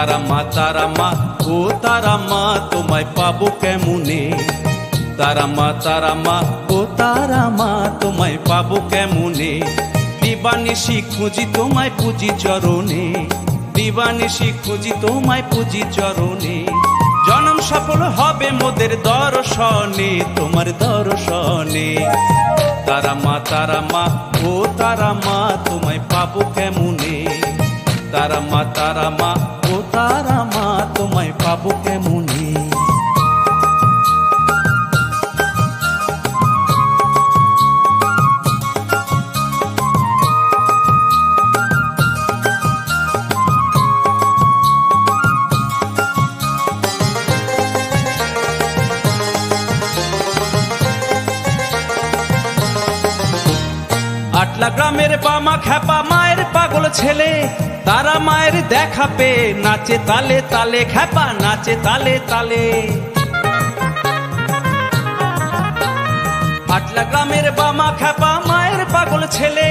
তারা মা ও তারা মা তোমায় পাবো কেমনে? তারা মা তারা মা ও তারা মা তোমায় পাবো কেমনে? দিবানিশি খুঁজি তোমায় পুজি চরণে। দিবানিশি খুঁজি তোমায় পুজি চরণে। জনম সফল হবে মোদের দর্শনে, তোমার দর্শনে। তারা মা তারা মা ও তারা মা তোমায় পাবো কেমনে? তারা মা তারা মা মা পাবো কেমনে? আটলা গ্রামের বামা খ্যাপা মায়ের পাগল ছেলে তারা মায়ের দেখা পেয়ে নাচে তালে তালে, খ্যাপা নাচে তালে তালে। আটলা গ্রামের বামা খ্যাপা মায়ের পাগল ছেলে,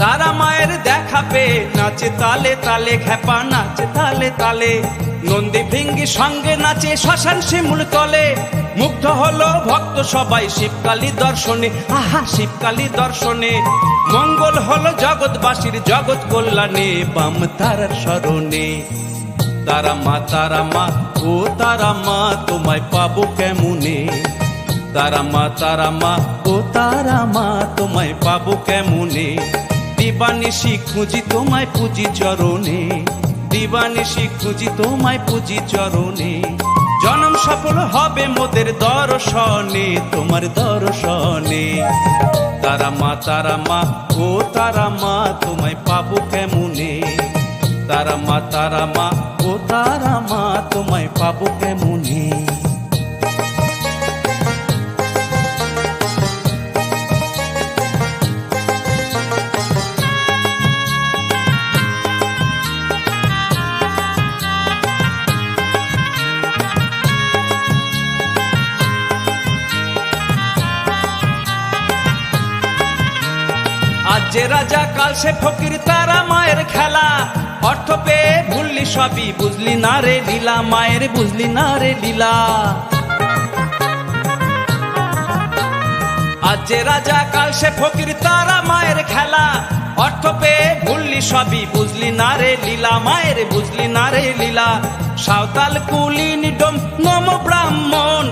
তারা মায়ের দেখা পেয়ে নাচে তালে তালে, খ্যাপা নাচে তালে তালে। নন্দী ভিঙ্গি সঙ্গে নাচে শ্মশান শিমুল তলে। মুগ্ধ হলো ভক্ত সবাই শিবকালী দর্শনে। আহা, শিবকালী দর্শনে। মঙ্গল হলো জগৎবাসীর জগৎ কল্যাণে, বাম তারার স্মরণে। তারা মা তারা মা, ও তারা মা, তোমায় পাবো কেমনে? তারা মা তারা মা, ও তারা মা, তোমায় পাবো কেমনে? দিবানিশি খুঁজি, তোমায় পুজি চরণে। দিবানিশি খুঁজি তোমায় পুঁজি চরণে। জনম সফল হবে মোদের দর্শনে, তোমার দর্শনে। তারা মা তারা মা, ও তারা মা, তোমায় পাবো কেমনে? তারা মা তারা মা, ও তারা মা, তোমায় পাবো কেমনে? যে রাজা কাল সে ফকির, তারা মায়ের খেলা। অর্থ পেয়ে ভুললি সবই, বুঝলি না রে লীলা, মায়ের বুঝলি না রে লীলা। আজ যে রাজা কাল সে ফকির, তারা মায়ের খেলা। অর্থ পেয়ে ভুললি সবই, বুঝলি না রে লীলা, মায়ের বুঝলি না রে লীলা। সাঁওতাল কুলিন ডোম, নম ব্রাহ্মণ।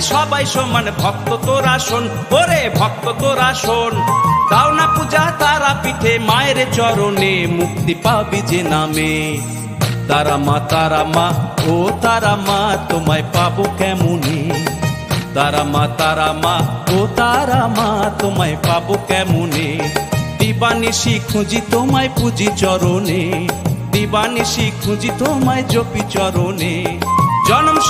সবাই সমান, ভক্ত তোরা শোন ওরে ভক্ত তোরা শোন দাও না পূজা, তারা পিঠে মায়ের চরণে মুক্তি পাবি যে নামে। তারা মা তারা মা, ও তারা মা, তোমায় পাবো কেমনে? তারা মা তারা মা, ও তারা মা, তোমায় পাবো কেমনে? দিবানিশি খুঁজি তোমায় পুজি চরণে। দিবানিশি খুঁজি তোমায় জপি চরণে। জনম